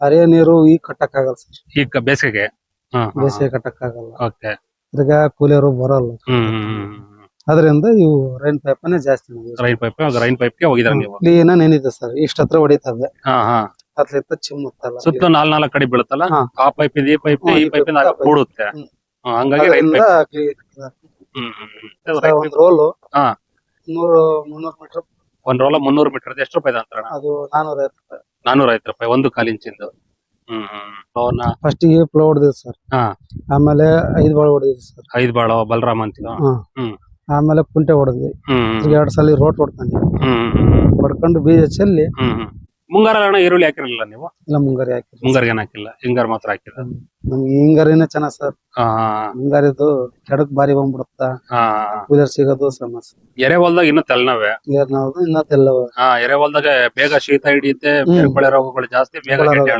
ಹರಿಯ ನೀರು ಈಗ ಕಟ್ಟಕ್ ಆಗಲ್ಲ ಸರ್. ಈಗ ಬೇಸಿಗೆಗೆ? ಬೇಸಿಗೆ ಕಟ್ಟಕ್ ಆಗಲ್ಲ. ಓಕೆ. ಈಗ ಕೂಲಿಯರು ಬರಲ್ಲ. ಹ್ಮ್ ಹ್ಮ್ ಅದರಿಂದ ಇವು ರೈನ್ ಪೈಪನೇ ಜಾಸ್ತಿ ರೈನ್ ಪೈಪ್ ರೈನ್ ಪೈಪ್ಗೆ ಹೋಗಿದಾರೆ ನೀವು. ಕ್ಲೀನ್ ನೆನಿದೆ ಸರ್. ಇಷ್ಟ ಹತ್ರ ಹೊಡಿತದೆ. ಹಾ ಹಾ. ಚಿಮ್ಮುತ್ತಲ್ಲ ಸುತ್ತ ನಾಲ್ ನಾಲ್ಕು ಕಡೆ ಬೀಳುತ್ತಲ್ಲ? ಹಾ. ಆ ಪೈಪ್ ಈ ಪೈಪ್ ಈ ಈ ಪೈಪ್. ಕೂಡುತ್ತೆ. ಹ್ಮ್. ಹಾ, ಹಂಗಾಗಿ ರೈನ್ ಅದರಿಂದ ಪೈಪ್ clean ಹ್ಮ್ ಹ್ಮ್ ಹ್ಮ್. ಒಂದ್ ರೋಲು. ಹಾ. ನೂರು ಮುನ್ನೂರು ಮೀಟರ್. ಒಂದ್ ರೋಲ ಮುನ್ನೂರು ಮೀಟರ್ ಎಷ್ಟು ರೂಪಾಯಿ ಅಂತ ಅದು ನಾನೂರ ರೂಪಾಯಿ. ನಾನೂರ ಐವತ್ತು ರೂಪಾಯಿ ಒಂದು ಕಾಲು ಇಂಚಿಂದು. ಹ್ಮ್ ಹ್ಮ್ ಅವನ್ನ ಫಸ್ಟ್ಗೆ ಫ್ಲೋ ಹೊಡೆದಿದೆ ಸರ್ ಹಾ. ಆಮೇಲೆ ಐದ್ ಬಾಳ ಹೊಡೆದಿದೆ ಸರ್ ಐದ್ ಬಾಳ ಬಲರಾಮ್ ಅಂತೀವ? ಹಾ. ಹ್ಮ್. ಆಮೇಲೆ ಕುಂಟೆ ಹೊಡೆದ್ವಿ. ಹ್ಮ್ ಎರಡ್ ಸಲ ರೋಟ್ ಹೊಡ್ಕೊಂಡ್ವಿ ಹ್ಮ್ ಹ್ಮ್ ಹೊಡ್ಕೊಂಡು ಬೀಜ ಚೆಲ್ಲಿ ಹ್ಮ್ ಹ್ಮ್. ಮುಂಗಾರ ಅಣ್ಣ ಈರುಳ್ಳಿ ಹಾಕಿರಲಿಲ್ಲ ನೀವು? ಇಲ್ಲ ಮುಂಗಾರಿ ಹಾಕಿ ಮುಂಗಾರಿಗೆ ಏನ್ ಹಾಕಿಲ್ಲ. ಹಿಂಗಾರ್ ಮಾತ್ರ ಹಾಕಿಲ್ಲ ನಮ್ಗೆ ಹಿಂಗಾರಿನ ಚೆನ್ನಾಗ್ ಸರ್. ಆ, ಹಿಂಗಾರಿದು ಕೆಡಕ್ ಬಾರಿ ಬಂದ್ಬಿಡುತ್ತ? ಆ, ಕೂಲರ್ ಸಿಗೋದು ಸಮಸ್ಯೆ ಎರೆ ಹೊಲ್ದಾಗ ಇನ್ನೂ ತೆಲ್ನವೆ? ನೀರ್ನವ್ದು ಇನ್ನೂ ತೆಲ್ಲವ ಹಾ ಎರೆ ಹೊಲ್ದಾಗ ಬೇಗ ಶೀತ ಹಿಡಿಯುತ್ತೆ. ಬೇರೆ ಬೆಳೆ ರೋಗಗಳು ಜಾಸ್ತಿ ಬೇಗ ಗೆಡ್ಡೆ ರೋಗ.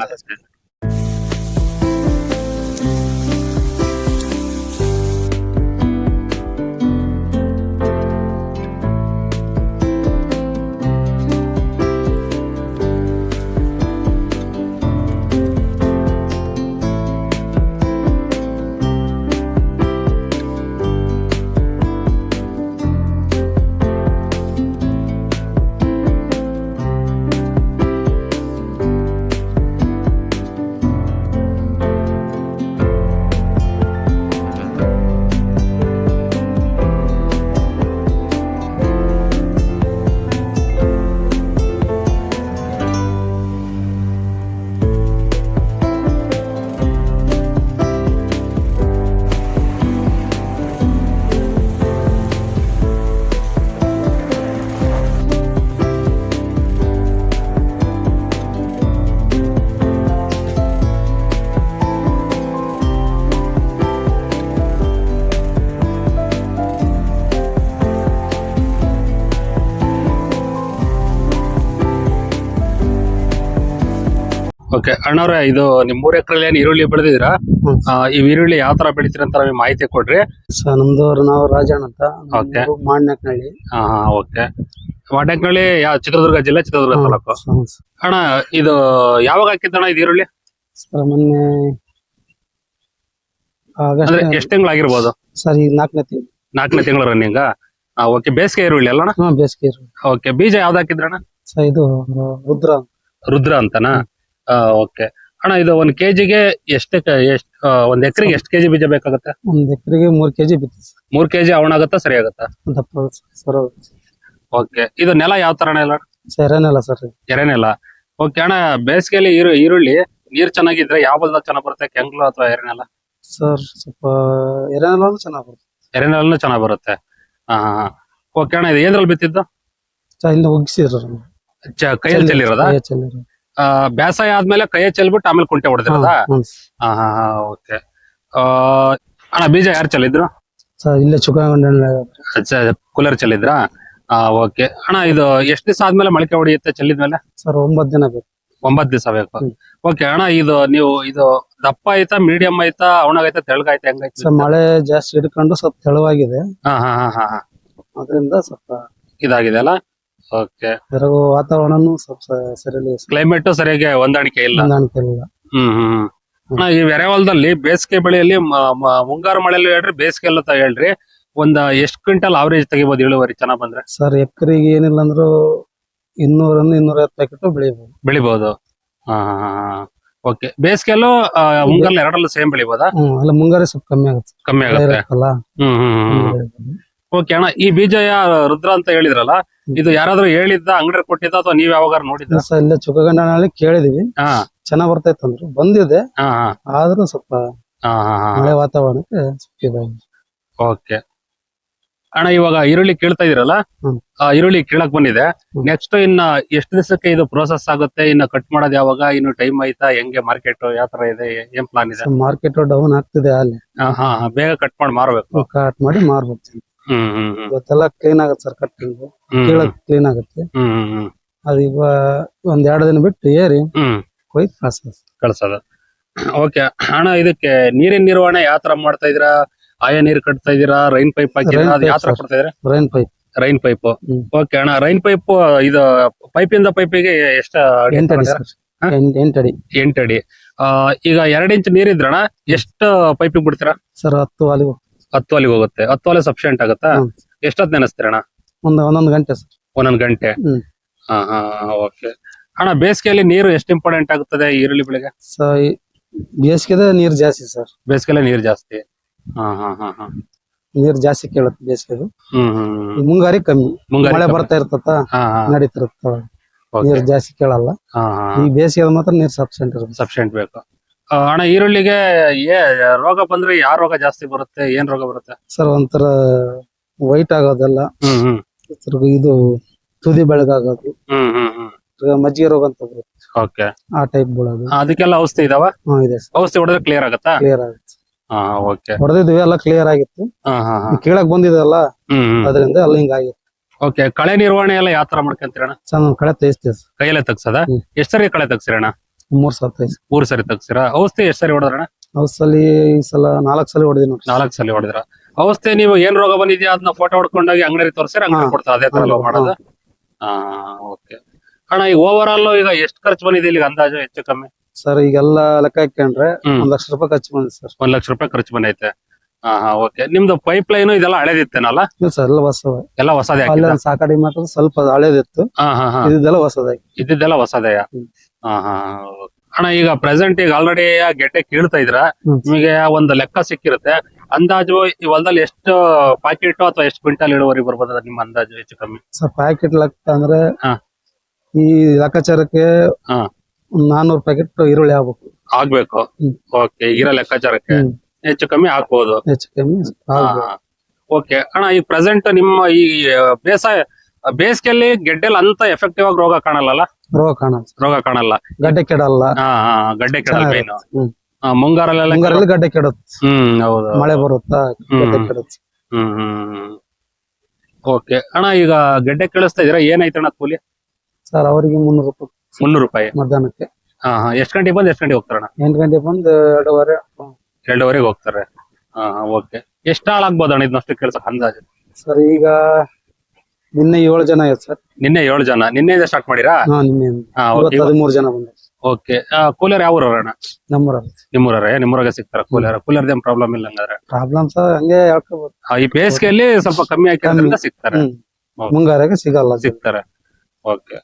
ಓಕೆ ಅಣ್ಣವ್ರೆ ಇದು ನಿಮ್ ಮೂರ್ ಎಕರೆ ಏನ್ ಈರುಳ್ಳಿ ಬೆಳೆದಿದ್ರಾ ಹ್ಮ್. ಆ, ಈ ಈರುಳ್ಳಿ ಯಾವ ತರ ಬೆಳಿತೀರ ಅಂತ ನಮಗೆ ಮಾಹಿತಿ ಕೊಡ್ರಿ. ಸರ್ ನಮ್ದು ನಾವು ರಾಜಣ್ಣ ಅಂತ. Okay. ಮಾಡ್ನಕ್ನಳ್ಳಿ ಹಾ ಓಕೆ. ವಾಡಂಕಳ್ಳಿ ಯಾವ ಚಿತ್ರದುರ್ಗ ಜಿಲ್ಲೆ ಚಿತ್ರದುರ್ಗ ತಾಲೂಕು? ಅಣ್ಣ ಇದು ಯಾವಾಗ ಹಾಕಿದ್ದಣ್ಣ ಇದು ಈರುಳ್ಳಿ? ಸರ್ ಮೊನ್ನೆ ಅಂದ್ರೆ ಆಗಸ್ಟ್ ಎಷ್ಟ್ ತಿಂಗಳಾಗಿರ್ಬೋದು? ಸರ್ ಈಗ ನಾಲ್ಕನೇ ತಿಂಗಳು. ನಾಲ್ಕನೇ ತಿಂಗಳು ರನ್ನಿಂಗ್? ಓಕೆ ಬೇಸಿಗೆ ಈರುಳ್ಳಿ ಅಲ್ಲಣ್ಣ? ಹಾ ಬೇಸಿಗೆ ಇರು. ಓಕೆ ಬೀಜ ಯಾವ್ದು ಹಾಕಿದ್ರಣ್ಣ? ಸರ್ ಇದು ರುದ್ರ ರುದ್ರ ಅಂತನಾ? ಓಕೆ ಅಣ್ಣ ಇದು ಒಂದ್ ಕೆಜಿಗೆ ಜಿಗೆ ಎಷ್ಟು ಒಂದ್ ಎಕರೆಗೆ ಎಷ್ಟು ಕೆಜಿ ಬೀಜ ಬೇಕಾಗುತ್ತೆ? ಒಂದ್ ಎಕರೆಗೆ ಮೂರ್ ಕೆಜಿ ಬಿತ್ತು ಮೂರ್ ಕೆಜಿ ಅವಣಾಗತ್ತಾ ಸರಿ ಆಗುತ್ತಾ? ದಪ್ಪ ಸರ್ ಓಕೆ ಇದು ನೆಲ ಯಾವ ತರ ನೆಲ ಸರ್ ಏನಿಲ್ಲ ಸರ್. ಎರೆನೆಲ ಓಕೆ ಅಣ್ಣ ಬೇಸಿಗೆಯಲ್ಲಿ ಈರು ಈರುಳ್ಳಿ ನೀರ್ ಚೆನ್ನಾಗಿದ್ರೆ ಯಾವ ಹೊಲ್ದಾಗ ಚೆನ್ನಾಗ್ ಬರುತ್ತೆ? ಕೆಂಗ್ಲು ಅಥವಾ ಎರೆನೆಲ ಸರ್ ಸ್ವಲ್ಪ ಎರೆನೆಲ್ಲ ಚೆನ್ನಾಗ್ ಬರುತ್ತೆ. ಎರೆನೆಲನು ಚೆನ್ನಾಗ್ ಬರುತ್ತೆ. ಹಾ ಓಕೆ ಅಣ್ಣ ಇದು ಏನ್ರಲ್ಲಿ ಬಿತ್ತಿದ್ದು? ಇಲ್ಲಿ ಒಗ್ಸಿದ್ರು ಚ- ಕೈಯಲ್ಲಿ ಚೆಲ್ಲಿರೋದ? ಕೈಯಲ್ಲಿ ಚೆಲ್ಲಿರೋದು. ಬೇಸಾಯ ಆದ್ಮೇಲೆ ಕೈ ಚೆಲ್ಬಿಟ್ಟು ಆಮೇಲೆ ಕುಂಟೆ ಹೊಡೆದಿರೋದ? ಹಾ. ಹಾ ಓಕೆ. ಅಣ್ಣ ಬೀಜ ಯಾರು ಚೆಲ್ಲಿದ್ರು? ಇಲ್ಲೇ ಚುಕ್ಕಗೊಂಡ ಕೂಲರ್ ಚೆಲ್ಲಿದ್ರಾ? ಹಾ ಓಕೆ. ಅಣ್ಣ ಇದು ಎಷ್ಟ್ ದಿವಸ ಆದ್ಮೇಲೆ ಮೊಳಕೆ ಹೊಡೆಯುತ್ತೆ ಚೆಲ್ಲಿದ್ಮೇಲೆ? ಸರ್ ಒಂಬತ್ತು ದಿನ ಬೇಕು. ಒಂಬತ್ತು ದಿವಸ ಬೇಕು. ಓಕೆ ಅಣ್ಣ ಇದು ನೀವು ಇದು ದಪ್ಪ ಐತಾ ಮೀಡಿಯಂ ಐತಾ ಅವಣಾಗೈತಾ ತೆಳಗಾಯ್ತಾ ಹೆಂಗೈತೆ ಸರ್ ಮಳೆ ಜಾಸ್ತಿ ಹಿಡ್ಕೊಂಡು ಸ್ವಲ್ಪ ತೆಳುವಾಗಿದೆ. ಹಾ ಹಾ ಹಾ ಹಾ ಹಾ. ಅದರಿಂದ ಸ್ವಲ್ಪ ಇದಾಗಿದೆ ಅಲ್ಲ? ಓಕೆ ಬೆರಗು ವಾತಾವರಣನು ಸ್ವಲ್ಪ ಸರಿಯಲ್ಲಿ ಕ್ಲೈಮೇಟ್ ಸರಿಯಾಗಿ ಹೊಂದಾಣಿಕೆ ಇಲ್ಲ. ಹೊಂದಾಣಿಕೆ ಇಲ್ಲ. ಹ್ಮ್ ಹ್ಮ್. ಅಣ್ಣ ಈ ಹೊಲದಲ್ಲಿ ಬೇಸಿಗೆ ಬೆಳೆಯಲ್ಲಿ ಮ- ಮ- ಮುಂಗಾರು ಮಳೆಯಲ್ಲಿ ಹೇಳ್ರಿ ಬೇಸಿಗೆ ಎಲ್ಲ ಹೇಳ್ರಿ ಒಂದ್ ಎಷ್ಟ್ ಕ್ವಿಂಟಲ್ ಅವರೇಜ್ ತೆಗಿಬೋದು ಇಳುವರಿ ಚೆನ್ನಾಗ್ ಬಂದ್ರೆ? ಸರ್ ಎಕರೆಗೆ ಏನಿಲ್ಲ ಅಂದ್ರು ಇನ್ನೂರನ್ನು ಇನ್ನೂರ ಐವತ್ತು ಪ್ಯಾಕೆಟ್ ಬೆಳಿಬಹುದು ಬೆಳಿಬಹುದು ಓಕೆ ಬೇಸಿಗೆಲ್ಲೂ ಮುಂಗಾರು ಎರಡಲ್ಲೂ ಸೇಮ್ ಬೆಳಿಬೋದಾ? ಹ್ಮ್ ಅಲ್ಲ ಮುಂಗಾರಿ ಸ್ವಲ್ಪ ಕಮ್ಮಿ ಆಗುತ್ತೆ. ಕಮ್ಮಿ ಮಳೆ ಆಗುತ್ತೆ ಇರುತ್ತಲ್ಲ ಹ್ಮ್ ಹ್ಮ್ ಹ್ಮ್ ಓಕೆ ಅಣ್ಣ ಈ ಬೀಜ ಯಾ ರುದ್ರ ಅಂತ ಹೇಳಿದ್ರಲ್ಲ ಇದು ಯಾರಾದ್ರೂ ಹೇಳಿದ್ದ ಅಂಗಡಿ ಕೊಟ್ಟಿದ್ದ ಅಥವಾ ನೀವ್ ಯಾವಾಗ ನೋಡಿದ್ರ ಸರ್ ಇಲ್ಲೇ ಚುಕ್ಕಗಂಡನಲ್ಲಿ ಕೇಳಿದೀವಿ. ಹಾ. ಚೆನ್ನಾಗ್ ಬರ್ತೈತೆ ಅಂದ್ರು. ಬಂದಿದೆ. ಹಾ ಹಾ. ಆದ್ರೂ ಸ್ವಲ್ಪ ಹಾ ಹಾ ಮಳೆ ವಾತಾವರಣಕ್ಕೆ ಸ್ವಲ್ಪ ಇದಾಗಿದೆ. ಓಕೆ. ಅಣ್ಣ ಇವಾಗ ಈರುಳ್ಳಿ ಕೇಳ್ತಾ ಇದೀರಲ್ಲ? ಹ್ಮ್. ಆ, ಈರುಳ್ಳಿ ಕೇಳಕ್ ಬಂದಿದೆ. ಹ್ಮ್. ನೆಕ್ಸ್ಟ್ ಇನ್ನ ಎಷ್ಟು ದಿವಸಕ್ಕೆ ಇದು ಪ್ರೋಸೆಸ್ ಆಗುತ್ತೆ? ಇನ್ನ ಕಟ್ ಮಾಡೋದು ಯಾವಾಗ? ಇನ್ನು ಟೈಮ್ ಆಯ್ತಾ? ಹೆಂಗೆ ಮಾರ್ಕೆಟ್ ಯಾವ ತರ ಇದೆ? ಏನ್ ಪ್ಲಾನ್ ಇದೆ? ಮಾರ್ಕೆಟ್ ಡೌನ್ ಆಗ್ತಿದೆ ಅಲ್ಲಿ. ಹಾ, ಹಾ ಹಾ, ಬೇಗ ಕಟ್ ಮಾಡಿ ಮಾರ್ಬೇಕು. ಕಟ್ ಮಾಡಿ ಮಾರ್ಬೇಕು. ಇವತ್ತೆಲ್ಲ ಕ್ಲೀನ್ ಆಗತ್ತೆ ಸರ್ ಕಟ್ಟಿಂಗ್ ಕೇಳಕ್ ಕ್ಲೀನ್ ಆಗುತ್ತೆ. ಹ್ಮ್ ಹ್ಮ್ ಹ್ಮ್. ಅದು ಇವ ಒಂದ್ ಎರಡು ದಿನ ಬಿಟ್ಟು ಏರಿ ಕೊಯ್ದು ಪ್ರಾಸೆಸ್ ಕಳ್ಸೋದು. ಓಕೆ ಅಣ್ಣ ಇದಕ್ಕೆ ನೀರಿನ ನಿರ್ವಹಣೆ ಯಾವ ತರ ಮಾಡ್ತಾ ಇದೀರಾ ಆಯ ನೀರ್ ಕಟ್ತಾ ಇದೀರಾ ರೈನ್ ಪೈಪ್ ಹಾಕಿರಾ ಅದು ಯಾವ pipe, ತರ ಕೊಡ್ತಾ ಇದೀರಾ rain pipe. Rain pipe. Okay ಅಣ್ಣ ರೈನ್ ಪೈಪ್ ಇದು ಪೈಪಿಂದ ಪೈಪಿಗೆ ಎಷ್ಟ ಎಂಟಡಿ ಎಂಟಡಿ ಈಗ ಎರಡ್ ಇಂಚ್ ನೀರಿದ್ರಣ ಎಷ್ಟು ಪೈಪ್ ಬಿಡ್ತೀರಾ? ಸರ್ ಹತ್ತು ಅಲ್ಲಿ ಹತ್ತು ಅಲ್ಲಿಗೆ ಹೋಗುತ್ತೆ. ಹತ್ತು ಅಲ್ಲಿ ಸಫಿಶಿಯಂಟ್ ಆಗುತ್ತಾ. ಎಷ್ಟೊತ್ತು ನೆನೆಸ್ತೀರಣ ಒಂದು ಒಂದೊಂದು ಗಂಟೆ ಸರ್. ಒಂದೊಂದು ಗಂಟೆ? ಹ್ಮ್. ಹಾ ಹಾ ಓಕೆ ಅಣ್ಣ ಬೇಸಿಗೆಯಲ್ಲಿ ನೀರು ಎಷ್ಟು ಇಂಪಾರ್ಟೆಂಟ್ ಆಗುತ್ತದೆ ಈರುಳ್ಳಿ ಬೆಳೆಗೆ? ಸೊ ಬೇಸಿಗೆದ ನೀರು ಜಾಸ್ತಿ ಸರ್. ಬೇಸಿಗೆಲ್ಲ ನೀರು ಜಾಸ್ತಿ? ಹಾ ಹಾ ಹಾ ಹಾ. ನೀರ್ ಜಾಸ್ತಿ ಕೇಳುತ್ತೆ ಬೇಸಿಗೆದು. ಹ್ಮ್ ಹ್ಮ್ ಮುಂಗಾರಿ ಕಮ್ಮಿ. ಮುಂಗಾರಿ ಮಳೆ ಕಮ್ಮಿ. ಬರ್ತಾ ಇರ್ತತ ಹಾ ಹಾ. ನಡೀತಿರುತ್ತ ನೀರ್ ಜಾಸ್ತಿ ಕೇಳಲ್ಲ. ಹಾ ಹಾ. ಈ ಬೇಸಿಗೆ ಮಾತ್ರ ನೀರು ಸಫಿಶಿಯಂಟ್ ಇರುತ್ತೆ. ಸಫಿಶಿಯಂಟ್ ಬೇಕು. ಅಣ್ಣ ಈರುಳ್ಳಿಗೆ ಏ ರೋಗ ಬಂದ್ರೆ ಯಾವ ರೋಗ ಜಾಸ್ತಿ ಬರುತ್ತೆ? ಏನ್ ರೋಗ ಬರುತ್ತೆ? ಸರ್ ಒಂಥರ ವೈಟ್ ಆಗೋದೆಲ್ಲ. ಹ್ಮ್ ಹ್ಮ್. ತಿರ್ಗ ಇದು ತುದಿ ಬೆಳಗಾಗೋದು. ಹ್ಮ್ ಹ್ಮ್ ಹ್ಮ್. ತಿರ್ಗ ಮಜ್ಜಿಗೆ ರೋಗ ಅಂತ ಬರುತ್ತೆ. ಓಕೆ. ಆ ಟೈಪ್ ಬೀಳೋದು. ಅದಕ್ಕೆಲ್ಲ ಔಷಧಿ ಇದಾವ? ಹಾ ಇದೆ ಸರ್. ಔಷಧಿ ಹೊಡೆದ್ರೆ ಕ್ಲಿಯರ್ ಆಗತ್ತಾ? ಕ್ಲಿಯರ್ ಆಗುತ್ತೆ. ಹಾ ಓಕೆ. ಹೊಡೆದಿದ್ವಿ ಎಲ್ಲ ಕ್ಲಿಯರ್ ಆಗಿತ್ತು. ಹಾ ಹಾ ಹಾ. ಈ ಕೀಳಕ್ ಬಂದಿದೆಲ್ಲ ಹ್ಮ್ ಅದರಿಂದ ಎಲ್ಲ ಹಿಂಗಾಗಿತ್ತು ಓಕೆ ಕಳೆ ನಿರ್ವಹಣೆ ಎಲ್ಲ ಯಾವ ತರ ಮಾಡ್ಕೊಂತೀರಣ್ಣ? ನಾವು ಕಳೆ ತೆಗಿಸ್ತೀವಿ ಸರ್. ಕೈಯಲ್ಲೇ ತಗ್ಸದ? ಹ್ಮ್. ಎಷ್ಟ್ ಸರಿ ಕಳೆ ತಗ್ಸಿರಣ್ಣ ಮೂರ್ ತೆಗಿಸ್. ಮೂರ್ ಸರಿ ತಗ್ಸಿರ? ಔಷಧಿ ಎಷ್ಟ್ ಸರಿ ಹೊಡೆದ್ರಣ ಔಷಧಿ ಈ ಸಲ ನಾಲ್ಕ್ ಸಲ ಹೊಡೆದಿ ನಾಲ್ಕ್ ನಾಲ್ಕು ಸಲ ಹೊಡೆದ್ರ? ಔಷಧಿ ನೀವು ಏನ್ ರೋಗ ಬಂದಿದ್ಯಾ? ಅದನ್ನ ಫೋಟೋ ಹೊಡ್ಕೊಂಡೋಗಿ ಅಂಗಡಿ ತೋರಿಸಿರ ಅಂಗಡಿ ಹಾ. ಕೊಡ್ತಾರೆ ಅದೇ ತರ ಹಾ, ಮಾಡೋದು. ಹಾ. ಓಕೆ. ಅಣ್ಣ ಈಗ ಓವರ್ ಆಲ್ ಈಗ ಎಷ್ಟು ಖರ್ಚು ಬಂದಿದೆ ಇಲ್ಲಿ ಅಂದಾಜು ಹೆಚ್ಚು ಕಮ್ಮಿ? ಸರ್ ಈಗೆಲ್ಲ ಲೆಕ್ಕ ಹಾಕೊಂಡ್ರೆ ಹ್ಮ್. ಒಂದ್ ಲಕ್ಷ ರೂಪಾಯಿ ಖರ್ಚು ಬಂದಿದೆ ಸರ್. ಒಂದ್ ಲಕ್ಷ ರೂಪಾಯಿ ಖರ್ಚು ಬಂದೈತೆ. ಹಾ ಹಾ ಓಕೆ. ನಿಮ್ದು ಪೈಪ್ ಲೈನ್ ಇದೆಲ್ಲ ಹಳೇದಿತ್ತೇನಲ್ಲ? ಇಲ್ಲ ಸರ್ ಎಲ್ಲ ಹೊಸ ಎಲ್ಲ ಹೊಸದೇ ಅಲ್ಲಿ ಹಾಕಿದ ಒಂದ್ ಸಾಕಾಡಿ ಮಾತ್ರ ಸ್ವಲ್ಪ ಹಳೇದಿತ್ತು. ಹಾ ಹಾ ಹೊಸದಾಗಿ. ಇದ್ದಿದ್ದೆಲ್ಲ ಹೊಸದೆಯ? ಹ್ಮ್. ಹಾ ಹಾ ಅಣ್ಣ ಈಗ ಪ್ರೆಸೆಂಟ್ ಈಗ ಆಲ್ರೆಡಿ ಗೆಟ್ಟೆ ಕೀಳ್ತಾ ಇದ್ರ? ನಿಮಗೆ ಒಂದು ಲೆಕ್ಕ ಸಿಕ್ಕಿರುತ್ತೆ. ಅಂದಾಜು ಈ ಹೊಲದಲ್ಲಿ ಎಷ್ಟು ಪ್ಯಾಕೆಟ್ ಅಥವಾ ಎಷ್ಟು ಕ್ವಿಂಟಲ್ ಇಳುವರಿ ಬರ್ಬೋದು ನಿಮ್ಮ ಅಂದಾಜು ಹೆಚ್ಚು ಕಮ್ಮಿ? ಸರ್ ಪ್ಯಾಕೆಟ್ ಲೆಕ್ಕ ಅಂದ್ರೆ ಹಾ. ಈ ಲೆಕ್ಕಾಚಾರಕ್ಕೆ ಹಾ. ಒಂದ್ ನಾನೂರು ಪ್ಯಾಕೆಟ್ ಈರುಳ್ಳಿ ಆಗ್ಬೇಕು. ಆಗ್ಬೇಕು. ಹ್ಮ್. ಓಕೆ ಇರೋ ಲೆಕ್ಕಾಚಾರಕ್ಕೆ ಹ್ಮ್. ಹೆಚ್ಚು ಕಮ್ಮಿ ಹಾಕ್ಬೋದು. ಹೆಚ್ಚು ಕಮ್ಮಿ ಆಗ್ಬೇಕು. ಓಕೆ ಅಣ್ಣ ಈ ಪ್ರೆಸೆಂಟ್ ನಿಮ್ಮ ಈ ಬೇಸಾಯ ಬೇಸಿಗೆಯಲ್ಲಿ ಗೆಡ್ಡೆಲ್ ಅಂತ ಎಫೆಕ್ಟಿವ್ ಆಗಿ ರೋಗ ಕಾಣಲ್ಲ ರೋಗ ಕಾಣಲ್ಲ ರೋಗ ಕಾಣಲ್ಲ. ಗಡ್ಡೆ ಕೆಡಲ್ಲ. ಹಾ ಹಾ ಗಡ್ಡೆ ಕೆಡಲ್ಲ ಮುಂಗಾರಲ್ಲ ಹ್ಮ್. ಮುಂಗಾರಲ್ಲೆಲ್ಲ ಮುಂಗಾರಲ್ಲಿ ಗಡ್ಡೆ ಕೆಡುತ್ತೆ. ಹ್ಮ್ ಹೌದು ಮಳೆ ಬರುತ್ತಾ? ಹ್ಮ್. ಕೆಡುತ್ತೆ. ಹ್ಮ್ ಹ್ಮ್ ಓಕೆ. ಅಣ್ಣ ಈಗ ಗಡ್ಡೆ ಕೇಳಿಸ್ತಾ ಇದೀರಾ ಏನಾಯ್ತಣ್ಣ ಕೂಲಿ? ಸರ್ ಅವರಿಗೆ ಮುನ್ನೂರು ರೂಪಾಯಿ. ಮುನ್ನೂರು ರೂಪಾಯಿ. ಮಧ್ಯಾಹ್ನಕ್ಕೆ. ಹಾ ಹಾ. ಎಷ್ಟ್ ಗಂಟೆಗೆ ಬಂದು ಎಷ್ಟ್ ಗಂಟೆಗೆ ಹೋಗ್ತಾರಣ್ಣ? ಎಂಟು ಗಂಟೆ ಬಂದು ಎರಡೂವರೆ ಎರಡೂವರೆಗೆ ಹೋಗ್ತಾರೆ. ಹಾ ಓಕೆ. ಎಷ್ಟು ಹಾಳಾಗ್ಬೋದು ಅಣ್ಣ ಇದನ್ನಷ್ಟು ಕೆಲಸ ಅಂದಾಜು? ಸರ್ ಈಗ ನಿನ್ನೆ ಏಳು ಜನ ಆಯ್ತು ಸರ್. ನಿನ್ನೆ ಏಳು ಜನ. ನಿನ್ನೆ ಸ್ಟಾರ್ಟ್ ಮಾಡಿರಾ? ಹಾ ನಿನ್ನೆ ಹಾ ಇವತ್ತು ಹದಿಮೂರು ಜನ ಬಂದ್ರು ಓಕೆ. ಕೂಲರ್ ಯಾವ ಊರಣ್ಣ ಅಣ್ಣ? ನಮ್ಮೂರಲ್ಲಿ ನಿಮ್ಮೂರವ್ರೆ? ನಿಮ್ಮೂರಾಗ ಸಿಗ್ತಾರ ಕೂಲರ್? ಕೂಲರ್ ಏನ್ ಪ್ರಾಬ್ಲಮ್ ಇಲ್ಲ ಹಂಗಾದ್ರೆ? ಪ್ರಾಬ್ಲಮ್ ಸರ್ ಹಂಗೆ ಆ, ಈ ಬೇಸಿಗೆಯಲ್ಲಿ ಸ್ವಲ್ಪ ಕಮ್ಮಿ ಹಾಕಿದ್ರಿಂದ ಸಿಗ್ತಾರೆ. ಹ್ಮ್. ಹೌದು. ಮುಂಗಾರಿಗೆ ಸಿಗಲ್ಲ. ಸಿಗ್ತಾರೆ. ಓಕೆ.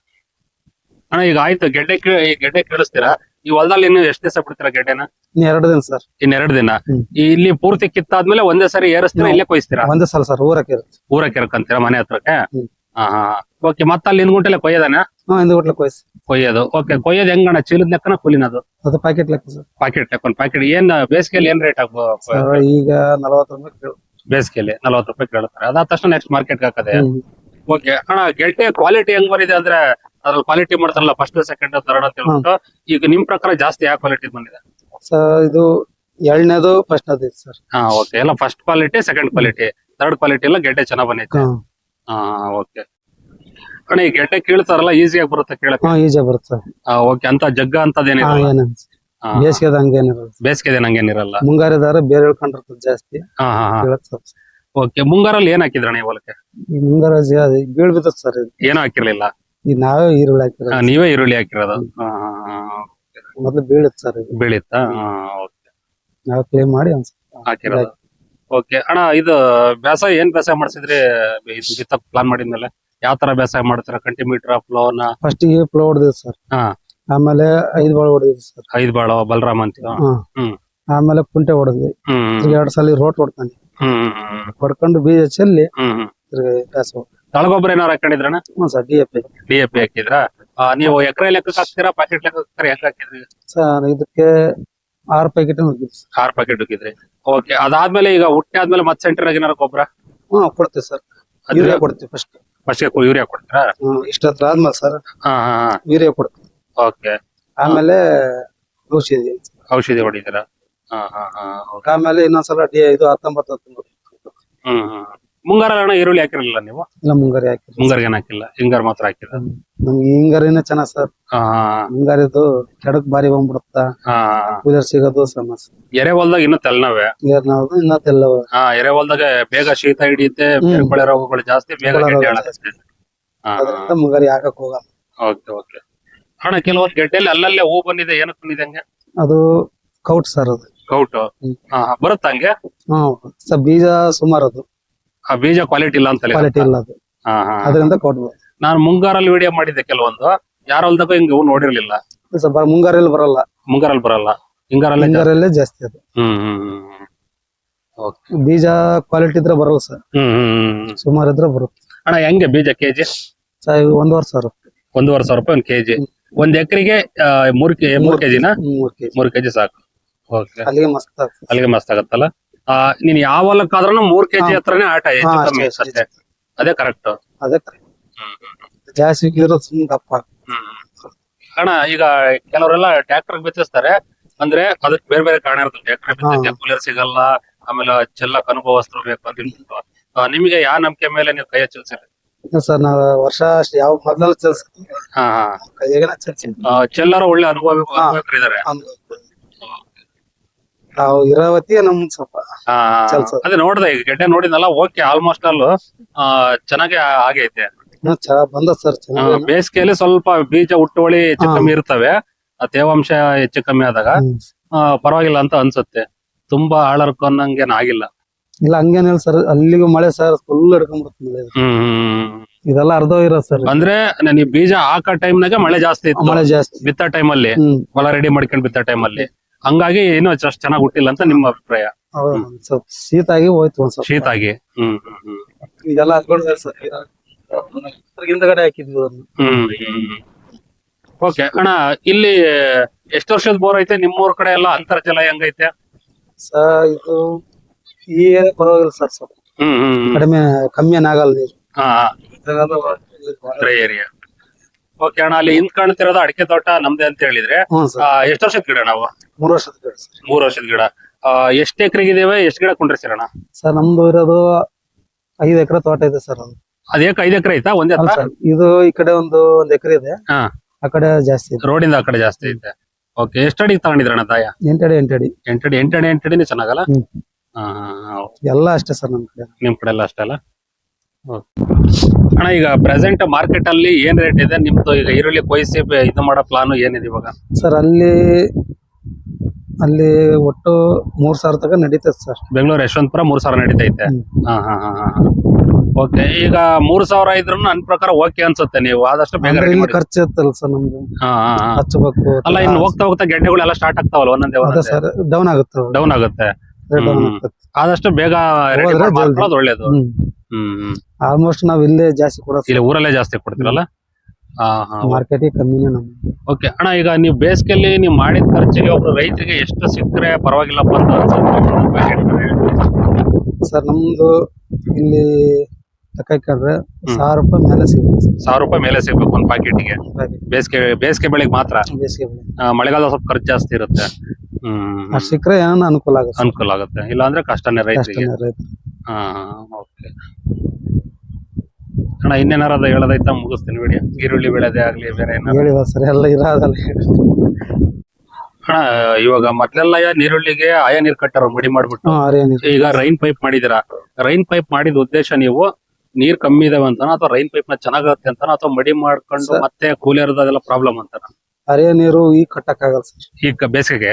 ಅಣ್ಣ ಈಗ ಆಯ್ತು. ಗೆಡ್ಡೆ ಕೀ- ಈ ಗೆಡ್ಡೆ ಕೇಳಿಸ್ತೀರಾ? ಈ ಹೊಲದಲ್ಲಿ ಇನ್ನು ಎಷ್ಟು ದಿವಸ ಬಿಡ್ತೀರಾ ಗೆಡ್ಡೆನ? ಇನ್ನು ಎರಡು ದಿನ ಸರ್. ಇನ್ನೆರಡು ದಿನ? ಈ ಇಲ್ಲಿ ಪೂರ್ತಿ ಕಿತ್ತಾದ್ಮೇಲೆ ಒಂದೇ ಸರಿ ಏರಿಸ್ತೀರಾ ಇಲ್ಲೇ ಕೊಯ್ಸ್ತೀರಾ? ಒಂದೇ ಸಲ ಸರ್ ಊರಕ್ಕೆ ಇರುತ್ತೆ. ಊರಕ್ಕೆ ಇರಕಂತೀರಾ ಮನೆ ಹತ್ರಕ್ಕೆ? ಹ್ಮ್. ಹಾ ಹಾ. ಓಕೆ ಮತ್ತೆ ಅಲ್ಲಿ ಗುಂಟೆಲ್ಲ ಕೊಯ್ಯದಾನ? ಹಾ ಹಿಂದೆ ಕೊಯ್ಸಿ. ಕೊಯ್ಯೋದು. ಓಕೆ ಕೊಯ್ಯೋದು ಹೆಂಗಣ ಚೀಲದ ಲೆಕ್ಕನ ಕೂಲಿನದು? ಅದು ಪ್ಯಾಕೆಟ್ ಲೆಕ್ಕ ಸರ್. ಪಾಕೆಟ್ ಲೆಕ್ಕ ಪ್ಯಾಕೆಟ್ ಏನ್ ಬೇಸಿಗೆಯಲ್ಲಿ ಏನ್ ರೇಟ್ ಆಗ್ಬೋದು ಸರ್, ಈಗ ನಲವತ್ತು ರೂಪಾಯಿ ಕಿಲೋ. ಬೇಸಿಗೆಯಲ್ಲಿ ನಲವತ್ತು ರೂಪಾಯಿ ಕೇಳ್ತಾರೆ ಅದಾದ ತಕ್ಷಣ ನೆಕ್ಸ್ಟ್ ಮಾರ್ಕೆಟ್ ಹಾಕದೆ. ಹ್ಮ್. ಓಕೆ ಅಣ್ಣ ಗೆಲ್ಟೆ ಕ್ವಾಲಿಟಿ ಹೆಂಗ್ ಬರಿದೆ ಅಂದ್ರೆ ಅದ್ರಲ್ಲಿ ಕ್ವಾಲಿಟಿ ಮಾಡ್ತಾರಲ್ಲ ಫಸ್ಟ್ ಸೆಕೆಂಡ್ ಥರ್ಡ್ ಅಂತ ಹೇಳ್ಬಿಟ್ಟು ಈಗ ನಿಮ್ ಪ್ರಕಾರ ಜಾಸ್ತಿ ಯಾವ ಕ್ವಾಲಿಟಿ ಬಂದಿದೆ? ಸರ್ ಇದು ಎರಡನೇದು ಫಸ್ಟ್ ಐತೆ ಸರ್. ಹಾ ಓಕೆ ಎಲ್ಲ first quality second quality third quality ಎಲ್ಲ ಗೆಡ್ಡೆ ಚೆನ್ನಾಗ್ ಬಂದೈತೆ. ಹಾ. ಹಾ ಓಕೆ ಅಣ್ಣ ಈ ಗೆಡ್ಡೆ ಕೀಳ್ತಾರಲ್ಲ ಈಸಿಯಾಗಿ ಬರುತ್ತೆ ಕೇಳಕ್ಕೆ? ಹಾ ಈಜಿ ಬರುತ್ತೆ ಓಕೆ ಅಂತ ಜಗ್ಗ ಹಾ ಅಂತದೇನಿರಲ್ಲ ಏನ ಬೇಸಿಗೆದ ಹಂಗೇನಿರಲ್ಲ ಬೇಸಿಗೆ ನಂಗೇನಿರಲ್ಲ ಮುಂಗಾರಿದಾರ ಬೇರೆ ಹೇಳ್ಕೊಂಡಿರ್ತದೆ ಜಾಸ್ತಿ. ಹಾ ಹಾ ಹಾ. ಸ್ವಲ್ಪ ಓಕೆ ಮುಂಗಾರಲ್ಲಿ ಏನ್ ಹಾಕಿದ್ರಣ ಈ ಹೊಲಕ್ಕೆ? ಈ ಮುಂಗಾರ ಜ- ಬೀಳ್ ಬಿದ್ದತ್ ಸರ್ ಇದು. ಏನೂ ಹಾಕಿರ್ಲಿಲ್ಲ? ಈಗ ನಾವೇ ಈರುಳ್ಳಿ ಹಾಕಿರೋದು. ನೀವೇ ಈರುಳ್ಳಿ ಹಾಕಿರೋದು? ಹಾ ಹಾ ಹಾ ಮೊದ್ಲು ಬೀಳುತ್ತೆ ಸರ್ ಬೀಳುತ್ತಾ? ಬೆಳೀತಾ ಹಾ ಓಕೆ. ನಾವ್ ಕ್ಲೀನ್ ಮಾಡಿ ಹಾಕಿರೋದು. ಓಕೆ ಅಣ್ಣ ಇದು ಬೇಸಾಯ ಏನ್ ಬೇಸಾಯ ಮಾಡಿಸಿದ್ರಿ? ಬಿತ್ತ ಪ್ಲಾನ್ ಮಾಡಿದ್ಮೇಲೆ ಯಾವ ತರ ಬೇಸಾಯ ಮಾಡ್ತೀರಾ? ಕಂಟಿಮೀಟರ್ ಫ್ಲೋನ? ಫಸ್ಟ್ಗೆ ಫ್ಲೋ ಹೊಡೆದಿವಿ ಸರ್. ಹಾ. ಆಮೇಲೆ ಐದ್ ಬಾಳ್ ಹೊಡೆದಿವಿ ಸರ್. ಐದ್ ಬಾಳ ಬಲರಾಮ್ ಅಂತೀವ. ಹ್ಮ್. ಆಮೇಲೆ ಕುಂಟೆ ಹೊಡೆದ್ವಿ. ಹ್ಮ್ ಎರಡ್ ಸಲ ರೋಟ್ ಹೊಡ್ತಾನೆ ಹ್ಮ್ ಹ್ಮ್ ಹೊಡ್ಕೊಂಡು ಬೀಜ ಚೆಲ್ಲಿ ಹ್ಮ್ ಹ್ಮ್. ಬೇಸ ತಳಗೊಬ್ಬರ ಏನಾರು ಹಾಕೊಂಡಿದ್ರಣ್ಣ? ಹ್ಞೂ sir D F D A P ಹಾಕಿದ್ರ? ನೀವು ಎಕರೆ ಲೆಕ್ಕ ಹಾಕ್ತೀರಾ ಪ್ಯಾಕೆಟ್ ಲೆಕ್ಕ ಹಾಕ್ತೀರಾ ಹೆಂಗ್ ಹಾಕಿದ್ರಿ? ಸರ್ ಇದಕ್ಕೆ ಆರು ಪ್ಯಾಕೆಟ್ ಆರು ಸರ್. ಆರ್ ಪ್ಯಾಕೆಟ್ ಹಾಕಿದ್ರಿ. ಓಕೆ ಅದಾದ್ಮೇಲೆ ಈಗ ಹುಟ್ಟಿ ಆದ್ಮೇಲೆ ಮತ್ತೆ ಸೆಂಟರ್ ಏನಾರ ಗೊಬ್ಬರ ಹ್ಞೂ ಕೊಡ್ತೀವಿ ಸರ್. ಯೂರಿಯಾ ಕೊಡ್ತೀವಿ ಫಸ್ಟ್ ಫಸ್ಟ್ ಯೂರಿಯಾ ಕೊಡ್ತೀರಾ? ಹ್ಞೂ ಇಷ್ಟತ್ರ ಆದ್ಮೇಲೆ ಸರ್ ಹಾ ಹಾ ಯೂರಿಯಾ ಕೊಡ್ತೀವಿ. ಓಕೆ ಆಮೇಲೆ ಔಷಧಿ. ಔಷಧಿ ಹೊಡಿತೀರಾ? ಹಾ ಹಾ ಹಾ. ಆಮೇಲೆ ಇನ್ನೊಂದ್ಸಲ ಡಿ ಇದು ಹತ್ತೊಂಬತ್ತು ಹತ್ತೊಂಬತ್ತು. ಹ್ಮ್ ಹ್ಮ್. ಮುಂಗಾರ ಅಣ್ಣ ಈರುಳ್ಳಿ ಹಾಕಿರಲಿಲ್ಲ ನೀವು? ಇಲ್ಲ ಮುಂಗಾರಿ ಹಾಕಿರ ಮುಂಗಾರಿಗೆ ಏನ್ ಹಾಕಿಲ್ಲ. ಹಿಂಗಾರ್ ಮಾತ್ರ ಹಾಕಿಲ್ಲ ನಮ್ಗೆ ಹಿಂಗಾರಿನ ಚೆನ್ನಾಗ್ ಸರ್. ಹಾ. ಹಿಂಗಾರಿದು ಕೆಡಕ್ ಬಾರಿ ಬಂದ್ಬಿಡುತ್ತ? ಆ, ಕೂಲರ್ ಸಿಗೋದು ಸಮಸ್ಯೆ ಎರೆ ಹೊಲ್ದಾಗ ಇನ್ನೂ ತೆಲ್ನವೆ? ನೀರ್ನಾವ್ದು ಇನ್ನ ತೆಲ್ಲವ ಹಾ ಎರೆ ಹೊಲ್ದಾಗ ಬೇಗ ಶೀತ ಹಿಡಿಯುತ್ತೆ ಹ್ಮ್. ಬೇರೆ ರೋಗಗಳು ಜಾಸ್ತಿ ಬೇಗ ಬೆಳೆ ಗೆಡ್ಡೆ ರೋಗ ಹಾಳಾಗುತ್ತೆ. ಹಾ. ಅದರಿಂದ ಮುಂಗಾರಿ ಹಾಕಕ್ ಹೋಗಲ್ಲ. Okay okay. ಅಣ್ಣ ಕೆಲವೊಂದು ಗೆಡ್ಡೆಯಲ್ಲಿ ಅಲ್ಲಲ್ಲೇ ಹೂ ಬಂದಿದೆ ಏನಕ್ಕೆ ಬಂದಿದೆ ಹಂಗೆ? ಅದು ಕೌಟ್ ಸರ್ ಅದು. ಕೌಟ್? ಹ್ಮ್. ಹಾ. ಬರುತ್ತಾ ಹಂಗೆ? ಹ್ಮ್ ಸರ್ ಬೀಜ ಸುಮಾರು ಅದು. ಆ ಬೀಜ ಕ್ವಾಲಿಟಿ ಇಲ್ಲ ಅಂತ ಕ್ವಾಲಿಟಿ ಇಲ್ಲ ಅದು ಅದರಿಂದ ಕೌಟ್ ನಾನು ಮುಂಗಾರಲ್ಲಿ ವಿಡಿಯೋ ಮಾಡಿದ್ದೆ ಕೆಲವೊಂದು. ಯಾರು ಹೊಲ್ದಾಗ ಹಿಂಗ ನೋಡಿರ್ಲಿಲ್ಲ. ಸ್ವಲ್ಪ ಮುಂಗಾರಲ್ಲಿ ಬರಲ್ಲ. ಮುಂಗಾರಲ್ಲಿ ಬರಲ್ಲ. ಹಿಂಗಾರಲ್ಲೇ ಜಾಸ್ತಿ. ಮುಂಗಾರಲ್ಲೇ ಜಾಸ್ತಿ ಅದು. ಹ್ಮ್ ಬೀಜ ಕ್ವಾಲಿಟಿ ಇದ್ರೆ ಬರಲ್ಲ ಸರ್. ಹ್ಮ್. ಸುಮಾರು ಇದ್ರೆ ಬರುತ್ತೆ. ಅಣ್ಣ ಹೆಂಗೆ ಬೀಜ ಕೆಜಿ? ಸರ್ ಇದು ಒಂದೂವರೆ ಸಾವಿರ ಒಂದೂವರೆ ಸಾವಿರ ರೂಪಾಯಿ ಒಂದ್ ಕೆಜಿ. ಒಂದ್ ಎಕರೆಗೆ ಮೂರ್ ಕೆ ಮೂರ್ ಕೆಜಿನ? ಮೂರ್ ಕೆಜಿ. ಮೂರ್ ಕೆಜಿ ಸಾಕು. ಓಕೆ ಅಲ್ಲಿಗೆ ಮಸ್ತ್ ಆಗ್ತದೆ. ಅಲ್ಲಿಗೆ ಮಸ್ತ್ ಆಗತ್ತಲ್ಲ? ನೀನ್ ಯಾವ ಹೊಲಕ್ಕಾದ್ರೂ ಮೂರ್ ಕೆಜಿ. ಹತ್ರನೇ ಆಟ ಹೆಚ್ಚು ಹಾ, ಕಮ್ಮಿ ಅಷ್ಟೇ, ಅಷ್ಟೇ. ಅದೇ ಕರೆಕ್ಟ್ ಜಾಸ್ತಿ ಇರೋದು ಸುಮ್ಮನೆ ದಪ್ಪ ಅಣ್ಣ ಈಗ ಕೆಲವರೆಲ್ಲ ಟ್ರ್ಯಾಕ್ಟರ್ ಬಿತ್ತಿಸ್ತಾರೆ ಅಂದ್ರೆ ಅದಕ್ಕೆ ಬೇರೆ ಬೇರೆ ಕಾರಣ ಇರ್ತದೆ. ಟ್ರ್ಯಾಕ್ಟರ್ ಬೆಚ್ಚಕ್ಕೆ ಹಾ. ಕೂಲರ್ ಸಿಗಲ್ಲ ಆಮೇಲೆ ಚೆಲ್ಲಕ್ ಅನುಭವಸ್ಥರು ಬೇಕು ಅಂತ. ಆ, ನಿಮಗೆ ಯಾವ ನಂಬಿಕೆ ಮೇಲೆ ನೀವು ಕೈ ಹಚ್ಚಿರ್ತೀರಿ ಸರ್ ನಾವು ವರ್ಷ ಅಷ್ಟು ಯಾವ ಮೊದಲು ಚಲ್ಸ ಹಾ ಹಾ. ಚೆಲ್ಲರ ಒಳ್ಳೆ ಅನುಭವ ಹಾ. ಅನುಭವಿಕರಿದ್ದಾರೆ. ನಾವು ಇರಾವತಿ ನಮ್ ಸ್ವಲ್ಪ ಹಾ ಚೆಲ್ಸೋದು. ಅದೇ ನೋಡ್ದೆ ಈಗ ಗೆಡ್ಡೆ ನೋಡಿದ್ನಲ್ಲ ಓಕೆ ಆಲ್ಮೋಸ್ಟ್ ಅಲ್ಲೂ ಆ ಚೆನ್ನಾಗಿ ಆಗೈತೆ ಚೆನ್ನಾಗ್ ಬಂದ ಸರ್ ಆ, ಚೆನ್ನಾಗಿ ಬೇಸಿಗೆಯಲ್ಲಿ ಸ್ವಲ್ಪ ಬೀಜ ಹುಟ್ಟುವಳಿ ಹೆಚ್ಚು ಹಾ. ಕಮ್ಮಿ ಇರ್ತವೆ. ಆ ತೇವಾಂಶ ಹೆಚ್ಚು ಕಮ್ಮಿ ಆದಾಗ ಹ್ಮ್. ಆ, ಪರವಾಗಿಲ್ಲ ಅಂತ ಅನ್ಸುತ್ತೆ. ತುಂಬಾ ಆಳರ್ಕು ಅನ್ನಂಗೇನ್ ಆಗಿಲ್ಲ. ಇಲ್ಲ ಹಂಗೇನಿಲ್ಲ ಸರ್. ಅಲ್ಲಿಗೂ ಮಳೆ ಸರ್ ಫುಲ್ ಹಿಡ್ಕೊಂಡ್ಬಿಡುತ್ತೆ ಮಳೆ. ಹ್ಮ್ ಹ್ಮ್ ಇದೆಲ್ಲ ಅರ್ಧ ಇರೋ ಸರ್. ಅಂದ್ರೆ ನೀವು ಬೀಜ ಹಾಕೋ ಟೈಮ್ನಾಗ ಮಳೆ ಜಾಸ್ತಿ ಇತ್ತು. ಮಳೆ ಜಾಸ್ತಿ. ಬಿತ್ತ ಟೈಮ್ ಅಲ್ಲಿ ಹ್ಮ್. ಹೊಲ ರೆಡಿ ಮಾಡ್ಕೊಂಡ್ ಬಿತ್ತ ಟೈಮ್ ಅಲ್ಲಿ. ಹಂಗಾಗಿ ಏನು ಅಷ್ಟು ಚೆನ್ನಾಗಿ ಹುಟ್ಟಿಲ್ಲ ಅಂತ ನಿಮ್ಮ ಅಭಿಪ್ರಾಯ. ಹೌದು, ಒಂದ್ ಸ್ವಲ್ಪ ಶೀತ ಆಗಿ ಹೋಯ್ತು ಒಂದ್ ಸ್ವಲ್ಪ. ಶೀತ ಆಗಿ ಹ್ಮ್ ಹ್ಮ್ ಹ್ಮ್. ಇದೆಲ್ಲ ಹಾಕೊಂಡ್ರೆ ಸರ್ ಹಿಂದಗಡೆ ಹಾಕಿದ್ವಿ ಅದನ್ನ. ಹ್ಮ್ ಓಕೆ ಅಣ್ಣ ಇಲ್ಲಿ ಎಷ್ಟು ವರ್ಷದ ಬೋರ್ ಐತೆ? ನಿಮ್ಮೂರ್ ಕಡೆ ಎಲ್ಲ ಅಂತರ್ಜಲ ಹೆಂಗೈತೆ? ಸರ್ ಇದು ಈ ಏರಿಯಾ ಪರವಾಗಿಲ್ಲ ಸರ್ ಸ್ವಲ್ಪ. ಹ್ಮ್ ಹ್ಮ್ ಹ್ಮ್. ಕಡಿಮೆ ಕಮ್ಮಿ ಏನಾಗಲ್ಲ ನೀರು. ಹಾ ಡ್ರೈ ಏರಿಯಾ. ಓಕೆ ಅಣ್ಣ ಅಲ್ಲಿ ಹಿಂದ್ ಕಾಣ್ತಿರೋದು ಅಡಿಕೆ ತೋಟ ನಮ್ದೇ ಅಂತ ಹೇಳಿದ್ರೆ. ಹ್ಞೂ ಆ, ಸರ್ ಎಷ್ಟು ವರ್ಷದ ಗಿಡ ನಾವು? ಮೂರು ವರ್ಷದ ಗಿಡ ಸರ್. ಮೂರ್ ವರ್ಷದ ಗಿಡ. ಎಷ್ಟು ಎಷ್ಟ್ ಎಕರೆಗೆ ಇದಾವೆ? ಎಷ್ಟ್ ಗಿಡ ಕುಂಡ್ರಿಸಿರಣ ಸರ್ ನಮ್ದು ಇರೋದು ಐದು ಎಕರೆ ತೋಟ ಇದೆ ಸರ್ ಅದು. ಅದೇಕ್ ಐದು ಎಕರೆ ಐತಾ? ಒಂದೇ ಸರ್. ಇದು ಈ ಕಡೆ ಒಂದು ಒಂದ್ ಎಕರೆ ಇದೆ. ಹಾ. ಆ ಕಡೆ ಜಾಸ್ತಿ ಇದೆ. ರೋಡಿಂದ ಆ ಕಡೆ ಜಾಸ್ತಿ ಇದೆ. ಓಕೆ ಎಷ್ಟಡಿ ತಗೊಂಡಿದ್ರಣ್ಣ ತಾಯ? ಎಂಟಡಿ ಎಂಟಡಿ ಎಂಟಡಿ ಎಂಟಡಿ ಎಂಟಡಿನೇ ಚೆನ್ನಾಗಲ್ಲ? ಹ್ಮ್. ಹಾ. ಎಲ್ಲ ಅಷ್ಟೇ ಸರ್ ನಮ್ ಕಡೆ. ನಿಮ್ ಕಡೆ ಎಲ್ಲ ಅಷ್ಟೇ ಅಲ್ಲ? Okay. ಅಣ್ಣ ಈಗ ಪ್ರೆಸೆಂಟ್ ಮಾರ್ಕೆಟ್ ಅಲ್ಲಿ ಏನ್ ರೇಟ್ ಇದೆ? ನಿಮ್ದು ಈಗ ಈರುಳ್ಳಿ ಕೊಯ್ಸಿ ಬೆ- ಇದು ಮಾಡೋ ಪ್ಲಾನ್ ಏನಿದೆ ಇವಾಗ? ಸರ್ ಅಲ್ಲಿ ಅಲ್ಲಿ ಒಟ್ಟು ಮೂರ್ ಸಾವಿರ ತನಕ ನಡೀತದೆ ಸರ್. ಬೆಂಗಳೂರು ಯಶವಂತಪುರ ಮೂರ್ ಸಾವಿರ ನಡೀತೈತೆ. ಹಾ ಹಾ ಹಾ ಹಾ ಓಕೆ ಈಗ ಮೂರ್ ಸಾವಿರ ಇದ್ರು ನನ್ನ ಪ್ರಕಾರ ಓಕೆ ಅನ್ಸುತ್ತೆ ನೀವು. ಆದಷ್ಟು ಬೇಗ ಅಂದ್ರೆ ready ಇಲ್ಲಿ ಮಾಡಿ. ಖರ್ಚು ಇರ್ತಲ್ಲ ಸರ್ ನಮ್ದು. ಹಾ ಹಾ ಹಾ. ಹಚ್ಚಬೇಕು. ಅಲ್ಲ ಇನ್ನು ಹೋಗ್ತಾ ಹೋಗ್ತಾ ಗೆಡ್ಡೆಗಳೆಲ್ಲ ಸ್ಟಾರ್ಟ್ ಆಗ್ತಾವಲ್ಲ ಒಂದೊಂದೇ ಅದೇ ಸರ್ ಡೌನ್ ಆಗುತ್ತೆ. ಡೌನ್ ಆಗುತ್ತೆ. ಡೌನ್ ಹ್ಮ್. ಆಗುತ್ತೆ ಆದಷ್ಟು ಬೇಗ ರೆಡಿ ಜಲ್ದಿ. ಒಳ್ಳೇದು. ಹ್ಮ್. ಹ್ಮ್ ಹ್ಮ್. ಆಲ್ಮೋಸ್ಟ್ ನಾವ್ ಇಲ್ಲೇ ಜಾಸ್ತಿ ಕೊಡೋದು ಇಲ್ಲ ಊರಲ್ಲೇ ಜಾಸ್ತಿ ಕೊಡ್ತೀರಲ್ಲ? ಹಾ ಹಾ ಮಾರ್ಕೆಟಿಗೆ ಕಮ್ಮಿನೇ ಓಕೆ ಅಣ್ಣ ಈಗ ನೀವು ಬೇಸಿಗೆಯಲ್ಲಿ ನೀವು ಮಾಡಿದ ಖರ್ಚಿಗೆ ಒಬ್ರು ರೈತರಿಗೆ ಎಷ್ಟು ಸಿಕ್ಕರೆ ಪರವಾಗಿಲ್ಲಪ್ಪ ಅಂತ ಅನ್ಸುತ್ತೆ? ಸರ್ ನಮ್ದು ಇಲ್ಲಿ ತಕೊಂಡ್ರೆ ಹ್ಮ್. ಸಾವಿರ ರೂಪಾಯಿ ಮೇಲೆ ಸಿಗುತ್ತೆ ಸಾವಿರ ರೂಪಾಯಿ ಮೇಲೆ ಸಿಗ್ಬೇಕು ಒಂದು ಪ್ಯಾಕೆಟ್ಗೆ. ಬೇಸಿಗೆ ಬೇಸಿಗೆ ಬೆಳೆಗೆ ಮಾತ್ರ? ಬೇಸಿಗೆ ಬೆಳೆ. ಆ, ಮಳೆಗಾಲ ಸ್ವಲ್ಪ ಖರ್ಚು ಜಾಸ್ತಿ ಇರುತ್ತೆ. ಹ್ಮ್. ಅಷ್ಟ್ ಸಿಕ್ಕರೆ ಏನೋ ಅನುಕೂಲ ಆಗುತ್ತೆ. ಅನುಕೂಲ ಆಗುತ್ತೆ. ಇಲ್ಲಾಂದ್ರೆ ಕಷ್ಟನೇ ರೈತರಿಗೆ. ಅಷ್ಟೇನೆ ರೈತರು ಹಾ ಓಕೆ ಅಣ್ಣ ಇನ್ನೇನಾರ ಹೇಳೋದೈತ ಮುಗಿಸ್ತೀನಿ ವಿಡಿಯೋ ಈರುಳ್ಳಿ ಬೆಳೆದೇ ಆಗಲಿ ಬೇರೆ ಹೇಳಿ ಸರ್ ಎಲ್ಲ ಇರೋದಲ್ಲ. ಅಣ್ಣ ಇವಾಗ ಮೊದ್ಲೆಲ್ಲ ನೀರುಳ್ಳಿಗೆ ಆಯ ನೀರ್ ಕಟ್ಟಾರ ಮಡಿ ಮಾಡ್ಬಿಟ್ಟು? ಈಗ ರೈನ್ ಪೈಪ್ ಮಾಡಿದಿರಾ ರೈನ್ ಪೈಪ್ ಮಾಡಿದ ಉದ್ದೇಶ ನೀವು ನೀರ್ ಕಮ್ಮಿ ಇದಾವೆ ಅಂತಾನ ಅಥವಾ ರೈನ್ ಪೈಪ್ನ ಚೆನ್ನಾಗತ್ತೆ ಅಂತಾನ ಅಥವಾ ಮಡಿ ಮಾಡ್ಕೊಂಡು ಮತ್ತೆ ಕೂಲಿಯರ್ದ ಅದೆಲ್ಲ ಪ್ರಾಬ್ಲಮ್ ಅಂತಾನ? ಅರೆಯ ನೀರು ಈಗ ಕಟ್ಟಕ್ ಆಗಲ್ಲ ಸರ್ ಈಗ ಬೇಸಿಗೆಗೆ?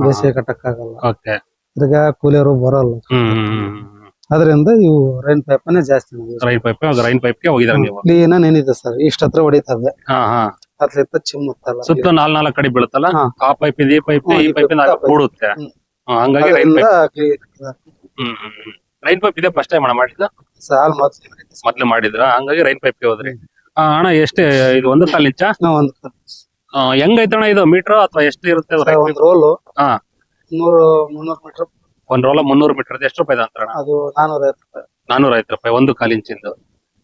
ಬೇಸಿಗೆ ಕಟ್ಟಕ್ ಆಗಲ್ಲ ಓಕೆ ತಿರ್ಗ ಕೂಲಿಯರು ಬರಲ್ಲ. ಹ್ಮ್. ಅದರಿಂದ ಇವು ರೈನ್ ಪೈಪನೇ ಜಾಸ್ತಿ ರೈನ್ ಪೈಪ್ ರೈನ್ ಪೈಪ್ಗೆ ಹೋಗಿದಾರ ನೀವು. ಕ್ಲೀನ್ ಏನಿದೆ ಸರ್ ಇಷ್ಟ ಹತ್ರ ಹೊಡಿತದೆ ಹಾ ಹಾ. ಚಿಮ್ಮುತ್ತಲ್ಲ ಸುತ್ತ ನಾಲ್ ನಾಲ್ಕು ಕಡೆ ಬೀಳುತ್ತಲ್ಲ. ಆ ಪೈಪ್ ಇದೆ ಈ ಪೈಪ್ ಈ ಪೈಪ್. ಕೂಡುತ್ತೆ. ಹ್ಮ್. ಹಂಗಾಗಿ ರೈನ್ ಪೈಪ್. clean- ಹ್ಮ್ ರೈನ್ ಪೈಪ್ ಇದೆ ಫಸ್ಟ್ ಟೈಮ್ ಅಣ್ಣ ಮಾಡಿದ್ದ? ಸಾಲ್ ಮೊದ್ಲು ಮಾಡಿದ್ರ? ಹಂಗಾಗಿ ರೈನ್ ಪೈಪ್ಗೆ ಹೋದ್ರಿ. ಅಣ್ಣ ಎಷ್ಟೇ ಇದು ಒಂದು ಕಾಲ್ ಇಂಚ? ಒಂದು ಹೆಂಗೈತಣ್ಣ ಇದು? ಮೀಟರ್ ಅಥವಾ ಎಷ್ಟು ಇರುತ್ತೆ ರೋಲು. ಹಾ. ನೂರು ಮುನ್ನೂರು ಮೀಟರ್ ಒಂದ್ ರೋಲ ಮುನ್ನೂರು ಮೀಟರ್ ಎಷ್ಟು ರೂಪಾಯಿ ಅಂತ ಅದು ನಾನೂರ ಐವತ್ತು ರೂಪಾಯಿ. ನಾನೂರ ಐವತ್ತು ರೂಪಾಯಿ ಒಂದು ಕಾಲ್ ಇಂಚಿಂದು.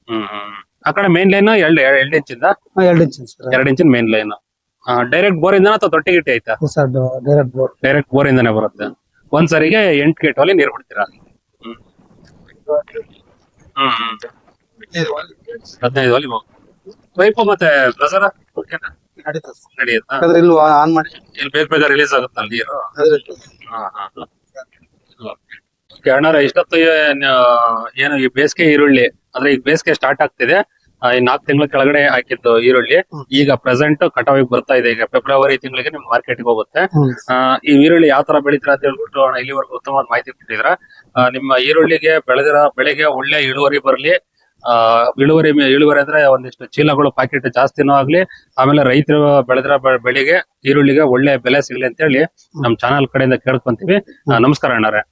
ಹ್ಮ್ ಹ್ಮ್ ಆ ಕಡೆ ಮೇನ್ ಲೈನ್ ಎರಡು ಎರಡು ಇಂಚಿಂದ? ಹಾ, ಎರಡು ಇಂಚ್ ಸರ್ ಎರಡು ಇಂಚಿನ ಮೇನ್ ಲೈನ್ ಡೈರೆಕ್ಟ್ ಬೋರ್ ಇಂದ ಅಥವಾ ತೊಟ್ಟಿ ಗಿಟ್ಟಿ ಐತಾ sir direct bore direct bore ಇಂದಾನೆ ಬರುತ್ತೆ. ಒಂದ್ ಸರಿಗೆ ಎಂಟು ಗೇಟ್ ಅಲ್ಲಿ ನೀರ್ ಬಿಡ್ತೀರಾ? ಹ್ಮ್. ಹ್ಮ್ ಹ್ಮ್. ಹದಿನೈದು ಅಲ್ಲಿ ಪೈಪ್ ಮತ್ತೆ ಪ್ರೆಸರ್ ನಡೀತದೆ ಸರ್. ನಡೆಯುತ್ತಾ ಯಾಕಂದ್ರೆ ಇಲ್ಲಿ ಆನ್ ಮಾಡಿ? ಇಲ್ಲಿ ಬೇಗ ಬೇಗ ರಿಲೀಸ್ ಆಗುತ್ತಲ್ಲ ನೀರು? ಹಾ ಹಾ ಹಾ. ಅಣ್ಣಾರ ಇಷ್ಟೊತ್ತು ಏನು ಈ ಬೇಸಿಗೆ ಈರುಳ್ಳಿ ಅಂದ್ರೆ ಈಗ ಬೇಸಿಗೆ ಸ್ಟಾರ್ಟ್ ಆಗ್ತಿದೆ. ಆ, ಈ ನಾಲ್ಕು ತಿಂಗಳ ಕೆಳಗಡೆ ಹಾಕಿದ್ದು ಈರುಳ್ಳಿ. ಈಗ ಪ್ರೆಸೆಂಟ್ ಕಟಾವಿಗೆ ಬರ್ತಾ ಇದೆ. ಈಗ ಫೆಬ್ರವರಿ ತಿಂಗಳಿಗೆ ನಿಮ್ ಮಾರ್ಕೆಟ್ಗೆ ಹೋಗುತ್ತೆ. ಆ, ಈ ಈರುಳ್ಳಿ ಯಾವ ತರ ಬೆಳಿತೀರಾ ಅಂತ ಹೇಳ್ಬಿಟ್ಟು ಅಣ್ಣ ಇಲ್ಲಿವರೆಗೂ ಉತ್ತಮವಾದ ಮಾಹಿತಿ ಕೊಟ್ಟಿದ್ರ ನಿಮ್ಮ ಈರುಳ್ಳಿಗೆ ಬೆಳೆದಿರೋ ಬೆಳೆಗೆ ಒಳ್ಳೆ ಇಳುವರಿ ಬರಲಿ. ಆ ಇಳುವರಿ ಇಳುವರಿ ಅಂದ್ರೆ ಒಂದಿಷ್ಟು ಚೀಲಗಳು ಪ್ಯಾಕೆಟ್ ಜಾಸ್ತಿನೂ ಆಗ್ಲಿ ಆಮೇಲೆ ರೈತರು ಬೆಳೆದ್ರ ಬೆಳೆಗೆ ಈರುಳ್ಳಿಗೆ ಒಳ್ಳೆ ಬೆಲೆ ಸಿಗ್ಲಿ ಅಂತ ಹೇಳಿ ನಮ್ ಚಾನಲ್ ಕಡೆಯಿಂದ ಕೇಳ್ಕೊಂತೀವಿ. ನಮಸ್ಕಾರ ಅಣ್ಣಾರೆ.